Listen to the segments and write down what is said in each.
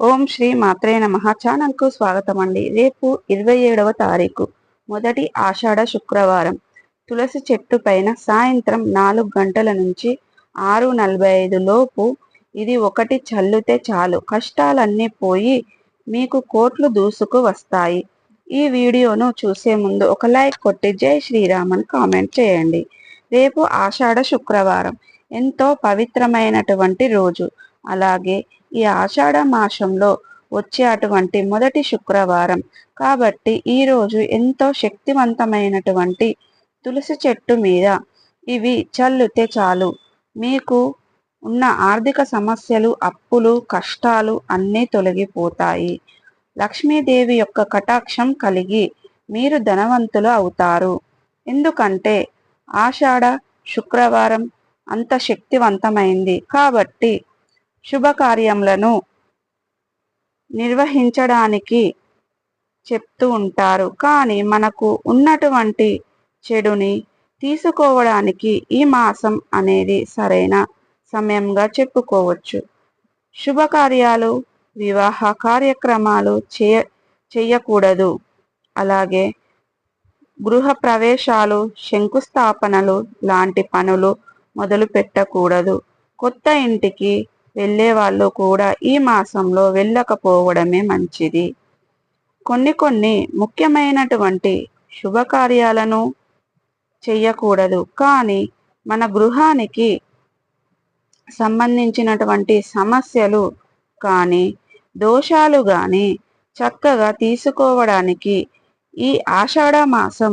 ఓం శ్రీ మాత్రే నమ. ఛానల్కు స్వాగతం అండి రేపు ఇరవై ఏడవ తారీఖు మొదటి ఆషాఢ శుక్రవారం. తులసి చెట్టు పైన సాయంత్రం నాలుగు గంటల నుంచి ఆరు నలభై ఐదు లోపు ఇది ఒకటి చల్లుతే చాలు. కష్టాలన్నీ పోయి మీకు కోట్లు దూసుకు వస్తాయి. ఈ వీడియోను చూసే ముందు ఒక లైక్ కొట్టి జై శ్రీరామ్ అని కామెంట్ చేయండి. రేపు ఆషాఢ శుక్రవారం. ఎంతో పవిత్రమైనటువంటి రోజు. అలాగే ఈ ఆషాఢ మాసంలో వచ్చే అటువంటి మొదటి శుక్రవారం. కాబట్టి ఈరోజు ఎంతో శక్తివంతమైనటువంటి తులసి చెట్టు మీద ఇవి చల్లుతే చాలు. మీకు ఉన్న ఆర్థిక సమస్యలు అప్పులు కష్టాలు అన్నీ తొలగిపోతాయి. లక్ష్మీదేవి యొక్క కటాక్షం కలిగి మీరు ధనవంతులు అవుతారు. ఎందుకంటే ఆషాఢ శుక్రవారం అంత శక్తివంతమైంది. కాబట్టి శుభకార్యములను నిర్వహించడానికి చెప్తూ ఉంటారు. కానీ మనకు ఉన్నటువంటి చెడుని తీసుకోవడానికి ఈ మాసం అనేది సరైన సమయంగా చెప్పుకోవచ్చు. శుభకార్యాలు వివాహ కార్యక్రమాలు చేయ చేయకూడదు. అలాగే గృహ ప్రవేశాలు శంకుస్థాపనలు లాంటి పనులు మొదలు పెట్టకూడదు కొత్త ఇంటికి వెళ్ళే వాళ్ళు కూడా ఈ మాసంలో వెళ్ళకపోవడమే మంచిది. కొన్ని కొన్ని ముఖ్యమైనటువంటి శుభకార్యాలను చెయ్యకూడదు. కానీ మన గృహానికి సంబంధించినటువంటి సమస్యలు కానీ దోషాలు కానీ చక్కగా తీసుకోవడానికి ఈ ఆషాఢ మాసం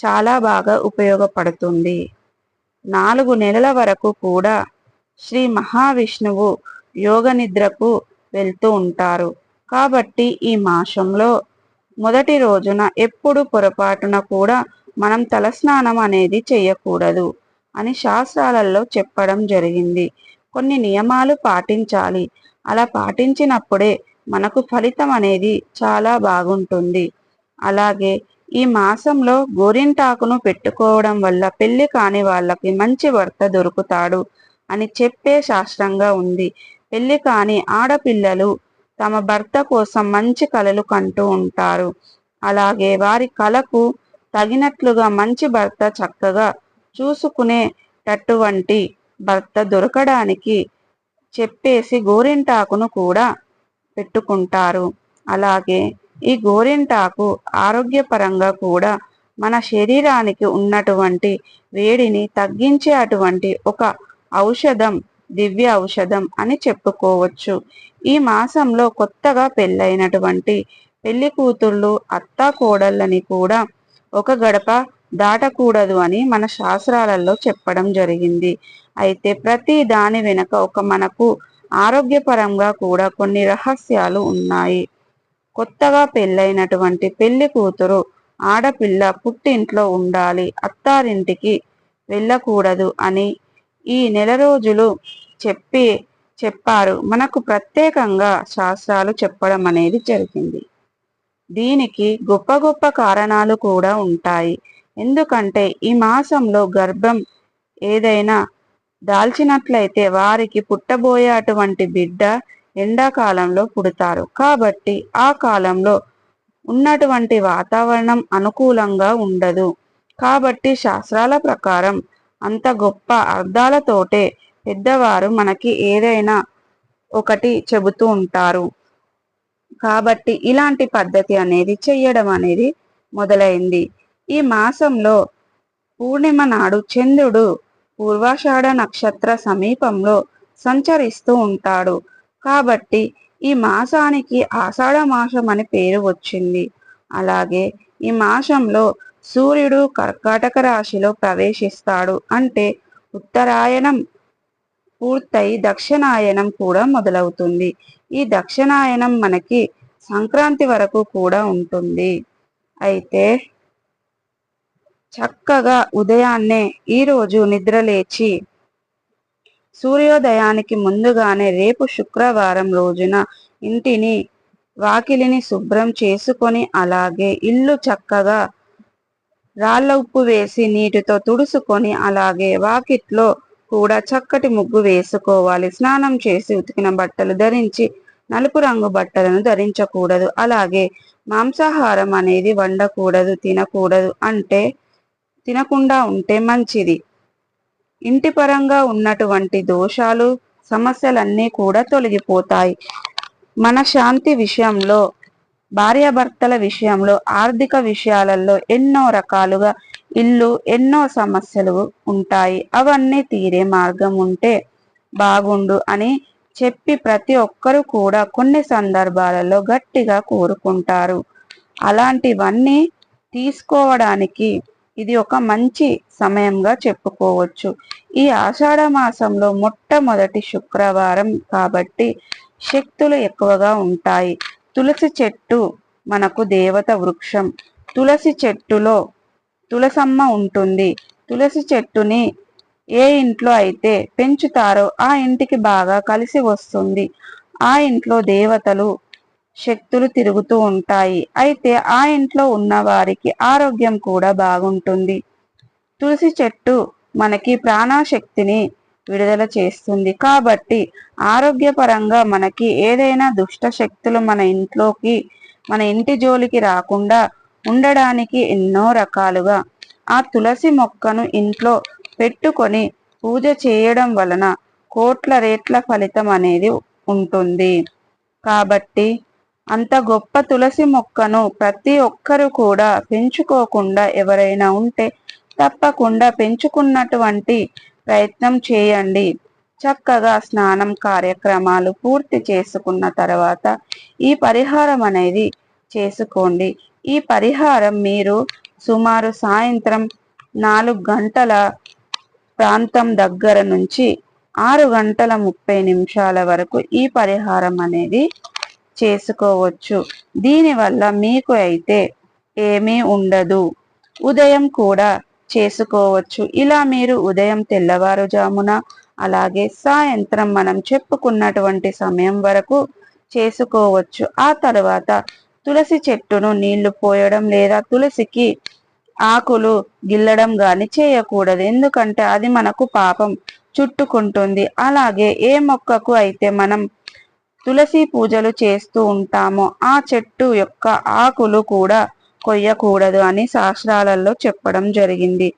చాలా బాగా ఉపయోగపడుతుంది. నాలుగు నెలల వరకు కూడా శ్రీ మహావిష్ణువు యోగ నిద్రకు వెళ్తూ ఉంటారు. కాబట్టి ఈ మాసంలో మొదటి రోజున ఎప్పుడు పొరపాటున కూడా మనం తలస్నానం అనేది చేయకూడదు అని శాస్త్రాలలో చెప్పడం జరిగింది. కొన్ని నియమాలు పాటించాలి. అలా పాటించినప్పుడే మనకు ఫలితం అనేది చాలా బాగుంటుంది. అలాగే ఈ మాసంలో గోరింటాకును పెట్టుకోవడం వల్ల పెళ్ళి కాని వాళ్ళకి మంచి భర్త దొరుకుతాడు. అని చెప్పే శాస్త్రంగా ఉంది. పెళ్ళి కాని ఆడపిల్లలు తమ భర్త కోసం మంచి కలలు కంటూ ఉంటారు. అలాగే వారి కళకు తగినట్లుగా మంచి భర్త చక్కగా చూసుకునేటటువంటి భర్త దొరకడానికి చెప్పేసి గోరింటాకును కూడా పెట్టుకుంటారు. అలాగే ఈ గోరింటాకు ఆరోగ్యపరంగా కూడా మన శరీరానికి ఉన్నటువంటి వేడిని తగ్గించే అటువంటి ఒక ఔషధం దివ్య ఔషధం అని చెప్పుకోవచ్చు. ఈ మాసంలో కొత్తగా పెళ్ళైనటువంటి పెళ్ళి కూతుళ్ళు అత్త కోడళ్ళని కూడా ఒక గడప దాటకూడదు అని మన శాస్త్రాలలో చెప్పడం జరిగింది. అయితే ప్రతి దాని వెనుక ఒక మనకు ఆరోగ్యపరంగా కూడా కొన్ని రహస్యాలు ఉన్నాయి. కొత్తగా పెళ్ళైనటువంటి పెళ్ళి కూతురు ఆడపిల్ల పుట్టింట్లో ఉండాలి అత్తారింటికి వెళ్ళకూడదు అని ఈ నెల రోజులు చెప్పి చెప్పారు. మనకు ప్రత్యేకంగా శాస్త్రాలు చెప్పడం అనేది జరిగింది. దీనికి గొప్ప గొప్ప కారణాలు కూడా ఉంటాయి. ఎందుకంటే ఈ మాసంలో గర్భం ఏదైనా దాల్చినట్లయితే వారికి పుట్టబోయే అటువంటి బిడ్డ ఎండాకాలంలో పుడతారు. కాబట్టి ఆ కాలంలో ఉన్నటువంటి వాతావరణం అనుకూలంగా ఉండదు. కాబట్టి శాస్త్రాల ప్రకారం అంత గొప్ప అర్థాలతోటే పెద్దవారు మనకి ఏదైనా ఒకటి చెబుతూ ఉంటారు. కాబట్టి ఇలాంటి పద్ధతి అనేది చెయ్యడం అనేది మొదలైంది. ఈ మాసంలో పూర్ణిమ నాడు చంద్రుడు పూర్వాషాఢ నక్షత్ర సమీపంలో సంచరిస్తూ ఉంటాడు. కాబట్టి ఈ మాసానికి ఆషాఢ మాసం అని పేరు వచ్చింది. అలాగే ఈ మాసంలో సూర్యుడు కర్కాటక రాశిలో ప్రవేశిస్తాడు. అంటే ఉత్తరాయణం పూర్తయి దక్షిణాయనం కూడా మొదలవుతుంది. ఈ దక్షిణాయనం మనకి సంక్రాంతి వరకు కూడా ఉంటుంది. అయితే చక్కగా ఉదయాన్నే ఈరోజు నిద్రలేచి సూర్యోదయానికి ముందుగానే రేపు శుక్రవారం రోజున ఇంటిని వాకిలిని శుభ్రం చేసుకొని అలాగే ఇల్లు చక్కగా రాళ్ళ ఉప్పు వేసి నీటితో తుడుసుకొని అలాగే వాకిట్లో కూడా చక్కటి ముగ్గు వేసుకోవాలి. స్నానం చేసి ఉతికిన బట్టలు ధరించి నలుపు రంగు బట్టలను ధరించకూడదు. అలాగే మాంసాహారం అనేది వండకూడదు తినకూడదు అంటే తినకుండా ఉంటే మంచిది. ఇంటి పరంగా ఉన్నటువంటి దోషాలు సమస్యలన్నీ కూడా తొలగిపోతాయి. మన శాంతి విషయంలో భార్యాభర్తల విషయంలో ఆర్థిక విషయాలలో ఎన్నో రకాలుగా ఇల్లు ఎన్నో సమస్యలు ఉంటాయి. అవన్నీ తీరే మార్గం ఉంటే బాగుండు అని చెప్పి ప్రతి ఒక్కరూ కూడా కొన్ని సందర్భాలలో గట్టిగా కోరుకుంటారు. అలాంటివన్నీ తీసుకోవడానికి ఇది ఒక మంచి సమయంగా చెప్పుకోవచ్చు. ఈ ఆషాఢ మాసంలో మొట్టమొదటి శుక్రవారం కాబట్టి శక్తులు ఎక్కువగా ఉంటాయి. తులసి చెట్టు మనకు దేవత వృక్షం. తులసి చెట్టులో తులసమ్మ ఉంటుంది. తులసి చెట్టుని ఏ ఇంట్లో అయితే పెంచుతారో ఆ ఇంటికి బాగా కలిసి వస్తుంది. ఆ ఇంట్లో దేవతలు శక్తులు తిరుగుతూ ఉంటాయి. అయితే ఆ ఇంట్లో ఉన్న వారికి ఆరోగ్యం కూడా బాగుంటుంది. తులసి చెట్టు మనకి ప్రాణశక్తిని విడుదల చేస్తుంది. కాబట్టి ఆరోగ్యపరంగా మనకి ఏదైనా దుష్ట శక్తులు మన ఇంట్లోకి మన ఇంటి జోలికి రాకుండా ఉండడానికి ఎన్నో రకాలుగా ఆ తులసి మొక్కను ఇంట్లో పెట్టుకొని పూజ చేయడం వలన కోట్ల రేట్ల ఫలితం అనేది ఉంటుంది. కాబట్టి అంత గొప్ప తులసి మొక్కను ప్రతి ఒక్కరు కూడా పెంచుకోకుండా ఎవరైనా ఉంటే తప్పకుండా పెంచుకున్నటువంటి ప్రయత్నం చేయండి. చక్కగా స్నానం కార్యక్రమాలు పూర్తి చేసుకున్న తర్వాత ఈ పరిహారం అనేది చేసుకోండి. ఈ పరిహారం మీరు సుమారు సాయంత్రం నాలుగు గంటల ప్రాంతం దగ్గర నుంచి ఆరు గంటల ముప్పై నిమిషాల వరకు ఈ పరిహారం అనేది చేసుకోవచ్చు. దీనివల్ల మీకు అయితే ఏమీ ఉండదు. ఉదయం కూడా చేసుకోవచ్చు. ఇలా మీరు ఉదయం తెల్లవారుజామున అలాగే సాయంత్రం మనం చెప్పుకున్నటువంటి సమయం వరకు చేసుకోవచ్చు. ఆ తర్వాత తులసి చెట్టును నీళ్ళు పోయడం లేదా తులసికి ఆకులు గిల్లడం గాని చేయకూడదు. ఎందుకంటే అది మనకు పాపం చుట్టుకుంటుంది. అలాగే ఏ మొక్కకు అయితే మనం తులసి పూజలు చేస్తూ ఉంటామో ఆ చెట్టు యొక్క ఆకులు కూడా కొయ్యకూడదు అని శాస్త్రాలలో చెప్పడం జరిగింది.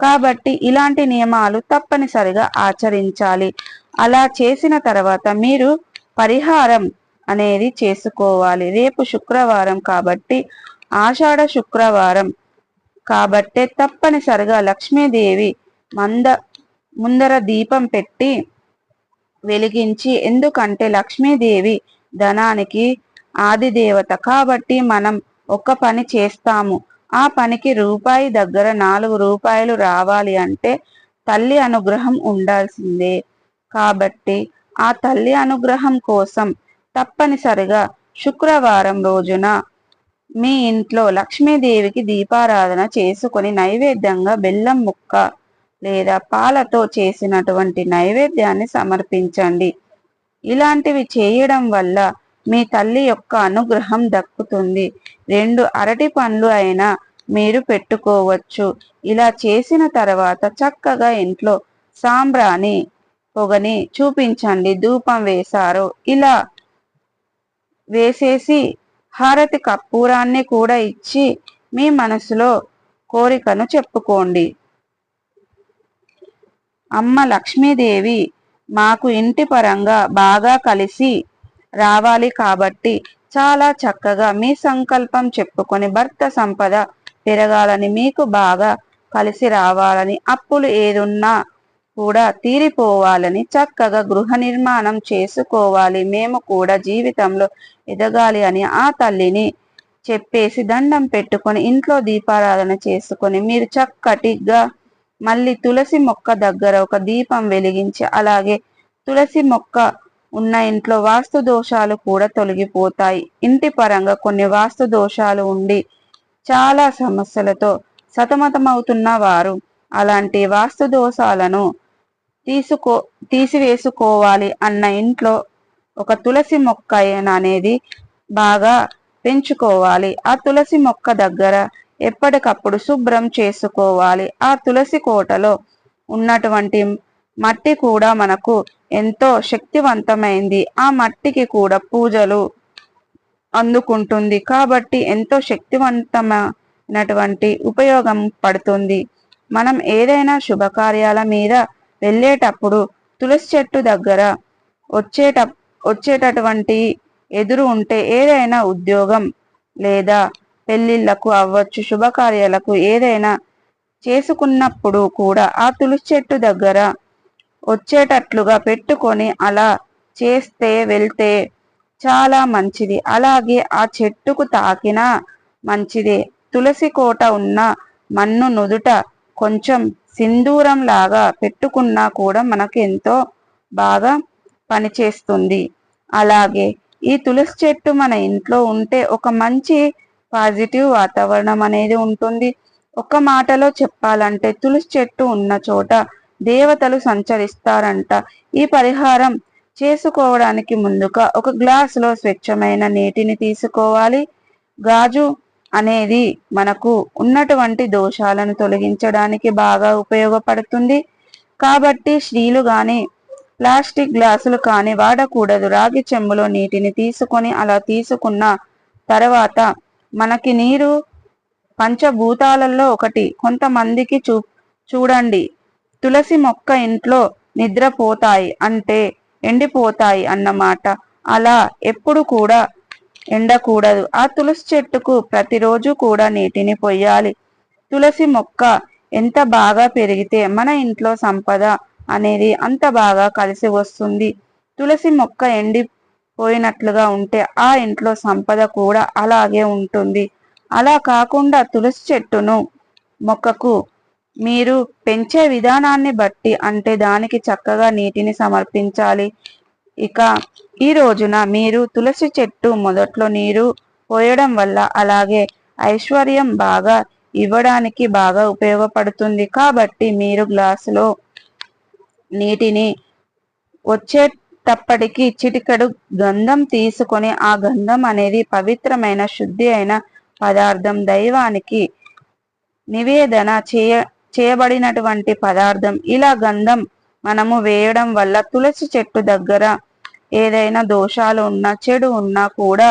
కాబట్టి ఇలాంటి నియమాలు తప్పనిసరిగా ఆచరించాలి. అలా చేసిన తర్వాత మీరు పరిహారం అనేది చేసుకోవాలి. రేపు శుక్రవారం కాబట్టి ఆషాఢ శుక్రవారం కాబట్టే తప్పనిసరిగా లక్ష్మీదేవి మంద ముందర దీపం పెట్టి వెలిగించి ఎందుకంటే లక్ష్మీదేవి ధనానికి ఆది దేవత కాబట్టి మనం ఒక పని చేస్తాము. ఆ పనికి రూపాయి దగ్గర నాలుగు రూపాయలు రావాలి అంటే తల్లి అనుగ్రహం ఉండాల్సిందే. కాబట్టి ఆ తల్లి అనుగ్రహం కోసం తప్పనిసరిగా శుక్రవారం రోజున మీ ఇంట్లో లక్ష్మీదేవికి దీపారాధన చేసుకొని నైవేద్యంగా బెల్లం ముక్క లేదా పాలతో చేసినటువంటి నైవేద్యాన్ని సమర్పించండి. ఇలాంటివి చేయడం వల్ల మీ తల్లి యొక్క అనుగ్రహం దక్కుతుంది. రెండు అరటి పండ్లు అయినా మీరు పెట్టుకోవచ్చు. ఇలా చేసిన తర్వాత చక్కగా ఇంట్లో సాంబ్రాని పొగని చూపించండి. ధూపం వేశారు. ఇలా వేసేసి హారతి కర్పూరాన్ని కూడా ఇచ్చి మీ మనసులో కోరికను చెప్పుకోండి. అమ్మ లక్ష్మీదేవి మాకు ఇంటి పరంగా బాగా కలిసి రావాలి కాబట్టి చాలా చక్కగా మీ సంకల్పం చెప్పుకొని భర్త సంపద పెరగాలని మీకు బాగా కలిసి రావాలని అప్పులు ఏదున్నా కూడా తీరిపోవాలని చక్కగా గృహ నిర్మాణం చేసుకోవాలి. మేము కూడా జీవితంలో ఎదగాలి అని ఆ తల్లిని చెప్పేసి దండం పెట్టుకొని ఇంట్లో దీపారాధన చేసుకొని మీరు చక్కటిగా మళ్ళీ తులసి మొక్క దగ్గర ఒక దీపం వెలిగించి అలాగే తులసి మొక్క ఉన్న ఇంట్లో వాస్తు దోషాలు కూడా తొలగిపోతాయి. ఇంటి పరంగా కొన్ని వాస్తు దోషాలు ఉండి చాలా సమస్యలతో సతమతమవుతున్న వారు అలాంటి వాస్తు దోషాలను తీసుకో తీసివేసుకోవాలి అన్న ఇంట్లో ఒక తులసి మొక్క అనేది బాగా పెంచుకోవాలి. ఆ తులసి మొక్క దగ్గర ఎప్పటికప్పుడు శుభ్రం చేసుకోవాలి. ఆ తులసి కోటలో ఉన్నటువంటి మట్టి కూడా మనకు ఎంతో శక్తివంతమైంది. ఆ మట్టికి కూడా పూజలు అందుకుంటుంది. కాబట్టి ఎంతో శక్తివంతమైనటువంటి ఉపయోగం పడుతుంది. మనం ఏదైనా శుభకార్యాల మీద వెళ్ళేటప్పుడు తులసి చెట్టు దగ్గర వచ్చేట వచ్చేటటువంటి ఎదురు ఉంటే ఏదైనా ఉద్యోగం లేదా పెళ్ళిళ్ళకు అవ్వచ్చు శుభకార్యాలకు ఏదైనా చేసుకున్నప్పుడు కూడా ఆ తులసి చెట్టు దగ్గర వచ్చేటట్లుగా పెట్టుకొని అలా చేస్తే వెళ్తే చాలా మంచిది. అలాగే ఆ చెట్టుకు తాకిన మంచిదే. తులసి కోట ఉన్న మన్ను నుదుట కొంచెం సింధూరం లాగా పెట్టుకున్నా కూడా మనకు ఎంతో బాగా పనిచేస్తుంది. అలాగే ఈ తులసి చెట్టు మన ఇంట్లో ఉంటే ఒక మంచి పాజిటివ్ వాతావరణం అనేది ఉంటుంది. ఒక మాటలో చెప్పాలంటే తులసి చెట్టు ఉన్న చోట దేవతలు సంచరిస్తారంట. ఈ పరిహారం చేసుకోవడానికి ముందుగా ఒక గ్లాసులో స్వచ్ఛమైన నీటిని తీసుకోవాలి. గాజు అనేది మనకు ఉన్నటువంటి దోషాలను తొలగించడానికి బాగా ఉపయోగపడుతుంది. కాబట్టి స్త్రీలు కానీ ప్లాస్టిక్ గ్లాసులు కానీ వాడకూడదు. రాగి చెంబులో నీటిని తీసుకొని అలా తీసుకున్న తర్వాత మనకి నీరు పంచభూతాలలో ఒకటి. కొంతమందికి చూ చూడండి. తులసి మొక్క ఇంట్లో నిద్రపోతాయి అంటే ఎండిపోతాయి అన్నమాట. అలా ఎప్పుడు కూడా ఎండకూడదు. ఆ తులసి చెట్టుకు ప్రతిరోజు కూడా నీటిని పొయ్యాలి. తులసి మొక్క ఎంత బాగా పెరిగితే మన ఇంట్లో సంపద అనేది అంత బాగా కలిసి వస్తుంది. తులసి మొక్క ఎండిపోయినట్లుగా ఉంటే ఆ ఇంట్లో సంపద కూడా అలాగే ఉంటుంది. అలా కాకుండా తులసి చెట్టును మొక్కకు మీరు పెంచే విధానాన్ని బట్టి అంటే దానికి చక్కగా నీటిని సమర్పించాలి. ఇక ఈ రోజున మీరు తులసి చెట్టు మొదట్లో నీరు పోయడం వల్ల అలాగే ఐశ్వర్యం బాగా ఇవ్వడానికి బాగా ఉపయోగపడుతుంది. కాబట్టి మీరు గ్లాసులో నీటిని వచ్చేటప్పటికి చిటికడు గంధం తీసుకొని ఆ గంధం అనేది పవిత్రమైన శుద్ధి అయిన పదార్థం దైవానికి నివేదన చేయ చేయబడినటువంటి పదార్థం. ఇలా గంధం మనము వేయడం వల్ల తులసి చెట్టు దగ్గర ఏదైనా దోషాలు ఉన్నా చెడు ఉన్నా కూడా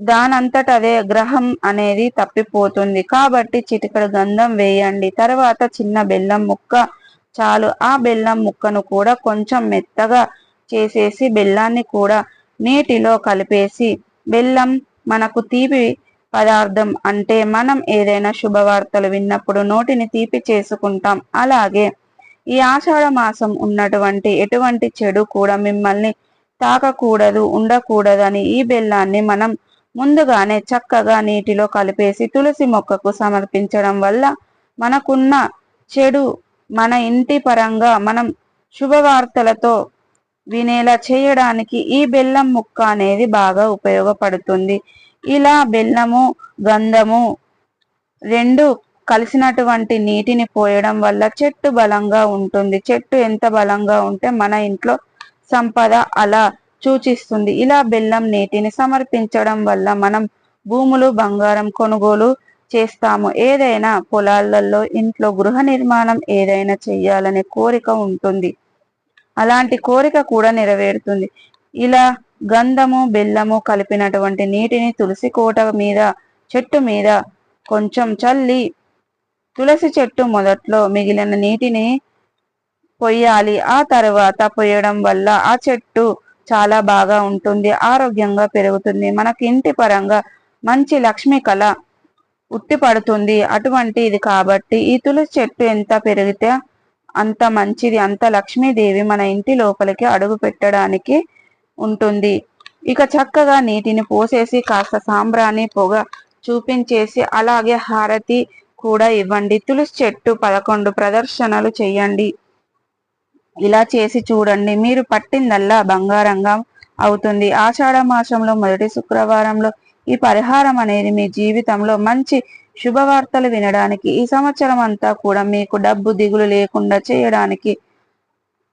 దానంతట అదే గ్రహం అనేది తప్పిపోతుంది. కాబట్టి చిటికడు గంధం వేయండి. తర్వాత చిన్న బెల్లం ముక్క చాలు. ఆ బెల్లం ముక్కను కూడా కొంచెం మెత్తగా చేసేసి బెల్లాన్ని కూడా నీటిలో కలిపేసి బెల్లం మనకు తీపి పదార్థం అంటే మనం ఏదైనా శుభవార్తలు విన్నప్పుడు నోటిని తీపి చేసుకుంటాం. అలాగే ఈ ఆషాఢ మాసం ఉన్నటువంటి ఎటువంటి చెడు కూడా మిమ్మల్ని తాకకూడదు ఉండకూడదని ఈ బెల్లాన్ని మనం ముందుగానే చక్కగా నీటిలో కలిపేసి తులసి మొక్కకు సమర్పించడం వల్ల మనకున్న చెడు మన ఇంటి పరంగా మనం శుభవార్తలతో వినేలా చేయడానికి ఈ బెల్లం ముక్క అనేది బాగా ఉపయోగపడుతుంది. ఇలా బెల్లము గంధము రెండు కలిసినటువంటి నీటిని పోయడం వల్ల చెట్టు బలంగా ఉంటుంది. చెట్టు ఎంత బలంగా ఉంటే మన ఇంట్లో సంపద అలా సూచిస్తుంది. ఇలా బెల్లం నీటిని సమర్పించడం వల్ల మనం భూములు బంగారం కొనుగోలు చేస్తాము. ఏదైనా పొలాలలో ఇంట్లో గృహ నిర్మాణం ఏదైనా చెయ్యాలనే కోరిక ఉంటుంది. అలాంటి కోరిక కూడా నెరవేరుతుంది. ఇలా గంధము బెల్లము కలిపినటువంటి నీటిని తులసి కోట మీద చెట్టు మీద కొంచెం చల్లి తులసి చెట్టు మొదట్లో మిగిలిన నీటిని పొయ్యాలి. ఆ తర్వాత పొయ్యడం వల్ల ఆ చెట్టు చాలా బాగా ఉంటుంది ఆరోగ్యంగా పెరుగుతుంది. మనకి ఇంటి పరంగా మంచి లక్ష్మి కళ ఉట్టిపడుతుంది అటువంటి ఇది కాబట్టి ఈ తులసి చెట్టు ఎంత పెరిగితే అంత మంచిది అంత లక్ష్మీదేవి మన ఇంటి లోపలికి అడుగు పెట్టడానికి ఉంటుంది. ఇక చక్కగా నీటిని పోసేసి కాస్త సాంబ్రాణి పొగ చూపించేసి అలాగే హారతి కూడా ఇవ్వండి. తులసి చెట్టు పదకొండు ప్రదర్శనలు చేయండి. ఇలా చేసి చూడండి. మీరు పట్టిందల్లా బంగారంగా అవుతుంది. ఆషాఢ మాసంలో మొదటి శుక్రవారంలో ఈ పరిహారం అనేది మీ జీవితంలో మంచి శుభవార్తలు వినడానికి ఈ సంవత్సరం అంతా కూడా మీకు డబ్బు దిగులు లేకుండా చేయడానికి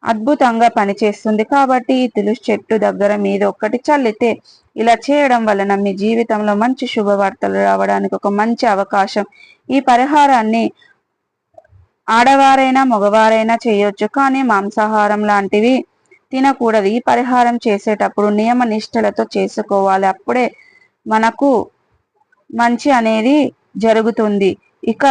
అద్భుతంగా పనిచేస్తుంది కాబట్టి ఈ తులసి చెట్టు దగ్గర మీద ఒక్కటి చల్లితే ఇలా చేయడం వలన మీ జీవితంలో మంచి శుభవార్తలు రావడానికి ఒక మంచి అవకాశం. ఈ పరిహారాన్ని ఆడవారైనా మగవారైనా చేయొచ్చు కానీ మాంసాహారం లాంటివి తినకూడదు. ఈ పరిహారం చేసేటప్పుడు నియమ నిష్టలతో చేసుకోవాలి. అప్పుడే మనకు మంచి అనేది జరుగుతుంది. ఇక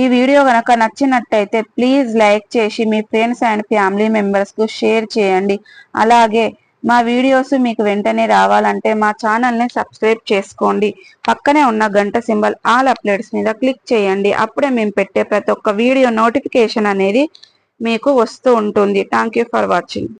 ఈ వీడియో కనుక నచ్చినట్టయితే ప్లీజ్ లైక్ చేసి మీ ఫ్రెండ్స్ అండ్ ఫ్యామిలీ మెంబర్స్కు షేర్ చేయండి. అలాగే మా వీడియోస్ మీకు వెంటనే రావాలంటే మా ఛానల్ని సబ్స్క్రైబ్ చేసుకోండి. పక్కనే ఉన్న గంట సింబల్ ఆల్ అప్డేట్స్ మీద క్లిక్ చేయండి. అప్పుడే మేము పెట్టే ప్రతి ఒక్క వీడియో నోటిఫికేషన్ అనేది మీకు వస్తూ ఉంటుంది. Thank for watching